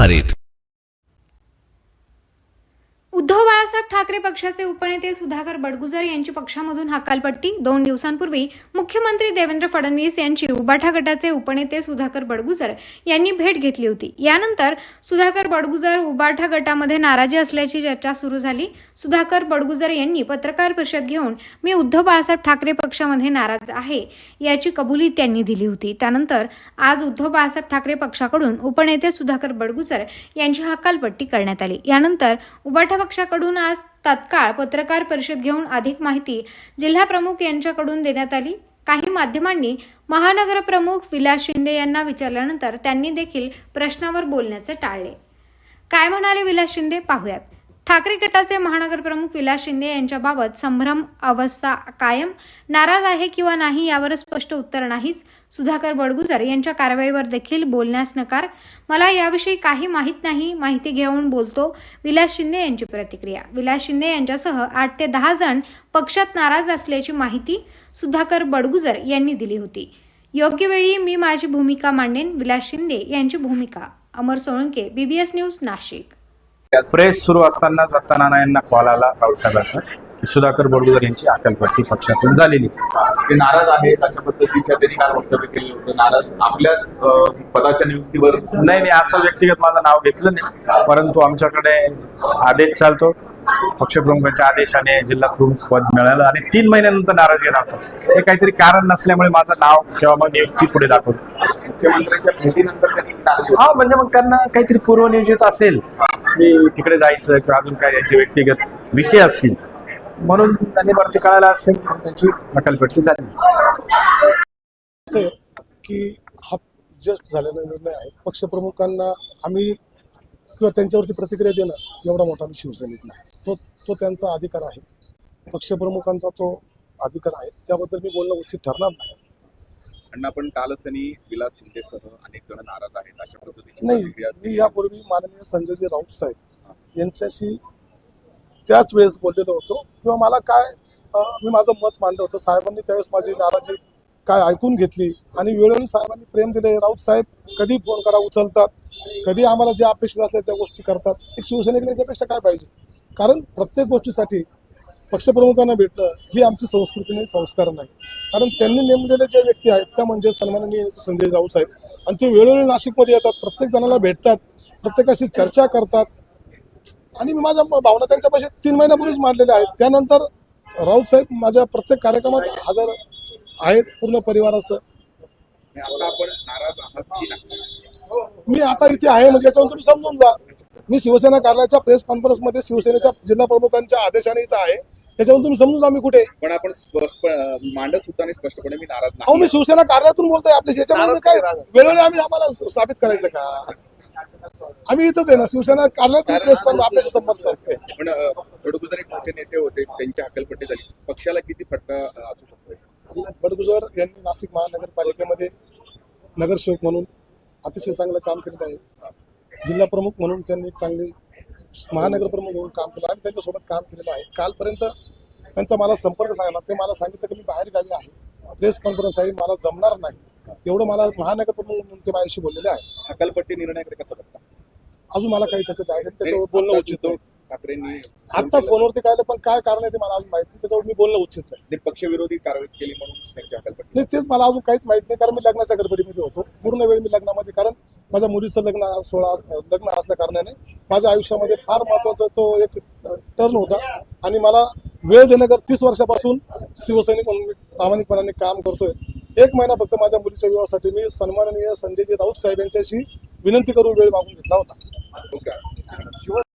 Parit. Uddhav Balasaheb Thackeray पक्षाचे उपनेते सुधाकर बडगुजर यांची पक्षामधून हकालपट्टी. दोन दिवसांपूर्वी मुख्यमंत्री देवेंद्र फडणवीस यांची उबाठा गटाचे उपनेते सुधाकर बडगुजर यांनी भेट घेतली होती. यानंतर सुधाकर बडगुजर उबाठा गटामध्ये नाराजी असल्याची चर्चा सुरू झाली. सुधाकर बडगुजर यांनी पत्रकार परिषद घेऊन मी उद्धव बाळासाहेब ठाकरे पक्षामध्ये नाराज आहे याची कबुली त्यांनी दिली होती. त्यानंतर आज उद्धव बाळासाहेब ठाकरे पक्षाकडून उपनेते सुधाकर बडगुजर यांची हकालपट्टी करण्यात आली. यानंतर उबाठा पक्षाकडून आज तत्काळ पत्रकार परिषद घेऊन अधिक माहिती जिल्हा प्रमुख यांच्याकडून देण्यात आली. काही माध्यमांनी महानगर प्रमुख विलास शिंदे यांना विचारल्यानंतर त्यांनी देखील प्रश्नावर बोलण्याचे टाळले. काय म्हणाले विलास शिंदे? पाहूयात. ठाकरे गटाचे महानगर प्रमुख विलास शिंदे यांच्याबाबत संभ्रम अवस्था कायम. नाराज आहे किंवा नाही यावर स्पष्ट उत्तर नाहीच. सुधाकर बडगुजर यांच्या कारवाईवर देखील बोलण्यास नकार. मला याविषयी काही माहीत नाही माहिती घेऊन बोलतो विलास शिंदे यांची प्रतिक्रिया. विलास शिंदे यांच्यासह आठ ते दहा जण पक्षात नाराज असल्याची माहिती सुधाकर बडगुजर यांनी दिली होती. योग्य वेळी मी माझी भूमिका मांडेन विलास शिंदे यांची भूमिका. Amar Solanke BBS news Nashik. Press सुरू असतानाच आता नाना यांना कॉल आला रावसाहेबांचा की सुधाकर बोरगुजर यांची अकलपट्टी पक्षातून झालेली. ते नाराज आहेत अशा पद्धतीच्या त्यांनी काल वक्तव्य केलं होतं. नाराज आपल्याच पदाच्या नियुक्तीवर. नाही मी असं व्यक्तिगत माझं नाव घेतलं नाही. परंतु आमच्याकडे आदेश चालतो. पक्षप्रमुखांच्या आदेशाने जिल्हा प्रमुख पद मिळालं आणि तीन महिन्यानंतर नाराजी दाखवतो हे काहीतरी कारण नसल्यामुळे माझं नाव किंवा मग नियुक्ती पुढे दाखवतो. मुख्यमंत्र्यांच्या भेटीनंतर त्यांनी. हा म्हणजे मग त्यांना काहीतरी पूर्वनियोजित असेल. की तिकडे जायचं किंवा अजून काय यांचे व्यक्तिगत विषय असतील? म्हणून त्यांनी वरती कळायला असेल म्हणून त्यांची नकलपट्टी झाली. असं की हा जस्ट झालेला निर्णय आहे पक्षप्रमुखांना आम्ही किंवा त्यांच्यावरती प्रतिक्रिया देणं एवढा मोठा आम्ही शिवसेनेत नाही. तो तो त्यांचा अधिकार आहे. पक्षप्रमुखांचा तो अधिकार आहे. त्याबद्दल मी बोलणं उचित ठरणार नाही. अण्णा पण कालच त्यांनी विलास शिंदेसह अनेक जण नाराज आहेत अशा पद्धतीची नाही मी यापूर्वी माननीय संजयजी राऊत साहेब यांच्याशी त्याच वेळेस बोललेलो होतो. किंवा मला काय मी माझं मत मांडलं होतं. साहेबांनी त्यावेळेस माझी नाराजी काय ऐकून घेतली आणि वेळोवेळी साहेबांनी प्रेम दिले. राऊत साहेब कधी फोन करा उचलतात. कधी आम्हाला जे अपेक्षित असले त्या गोष्टी करतात. एक शिवसैनिक याच्यापेक्षा काय पाहिजे? कारण प्रत्येक गोष्टीसाठी पक्षप्रमुखांना भेटणं ही आमची संस्कृती नाही संस्कार नाही. कारण त्यांनी नेमलेले जे व्यक्ती आहेत त्या म्हणजे सन्माननीय संजय राऊत साहेब. आणि ते वेळोवेळी नाशिकमध्ये येतात प्रत्येक जणाला भेटतात प्रत्येकाशी चर्चा करतात. आणि मी माझ्या भावना त्यांच्यापाशी तीन महिन्यापूर्वीच मांडलेल्या आहेत. त्यानंतर राऊत साहेब माझ्या प्रत्येक कार्यक्रमात हजर आहेत पूर्ण परिवारासह. मी आता इथे आहे म्हणजे याच्यावर तुम्ही समजून जा. मी शिवसेना कार्यालयाच्या प्रेस कॉन्फरन्समध्ये शिवसेनेच्या जिल्हा प्रमुखांच्या आदेशाने इथं आहे. त्याच्यावरून तुम्ही समजून जा मी कुठे. पण आपण मांडत सुद्धा स्पष्टपणे मी नाराज अहो मी नाही शिवसेना कार्यालयातून बोलतोय आपल्या याच्यामध्ये काय वेळोवेळी आम्ही आम्हाला साबित करायचं का? आम्ही इथंच आहे ना शिवसेना कार्यालयात मी प्रेस कॉन्फरन्स आपल्याशी संपर्क साधतोय. पण बडगुजर एक मोठे नेते होते त्यांची हकलपट्टी झाली. पक्षाला किती फटका अं, असू शकतो बडगुजर यांनी नाशिक महानगरपालिकेमध्ये नगरसेवक म्हणून अतिशय चांगलं काम केलेलं आहे. जिल्हा प्रमुख म्हणून त्यांनी एक चांगली महानगर प्रमुख म्हणून काम केलं. आणि त्यांच्यासोबत काम केलेलं आहे. कालपर्यंत त्यांचा मला संपर्क सांगला ते मला सांगितलं की मी बाहेर गावी आहे. प्रेस कॉन्फरन्स आहे मला जमणार नाही. एवढं मला महानगर प्रमुख म्हणून ते माझ्याशी बोललेले आहे. हकलपट्टी निर्णयाकडे कसं बघता अजून मला काही त्याच्यात आयडिया त्याच्यावर बोलणं उचित उद्धव नाही. ठाकरेंनी आता फोनवरती कळलं पण काय कारण आहे ते मला अजून माहिती नाही. त्याच्यावर मी बोलणं उचित नाही. पक्षविरोधी कारवाई केली म्हणून त्यांची हकलपट्टी नाही तेच मला अजून काहीच माहीत नाही कारण मी लग्नाच्या गडबडीमध्ये होतो. पूर्ण वेळ मी लग्नामध्ये कारण माझ्या मुलीचं लग्न सोळा लग्न असल्या कारणाने माझ्या आयुष्यामध्ये फार महत्त्वाचा तो एक टर्न होता. आणि मला वेळ देण्याकर तीस वर्षापासून शिवसैनिक म्हणून मी प्रामाणिकपणाने काम करतोय. एक महिना फक्त माझ्या मुलीच्या विवाहासाठी मी सन्माननीय संजयजी राऊत साहेब यांच्याशी विनंती करून वेळ मागून घेतला होता.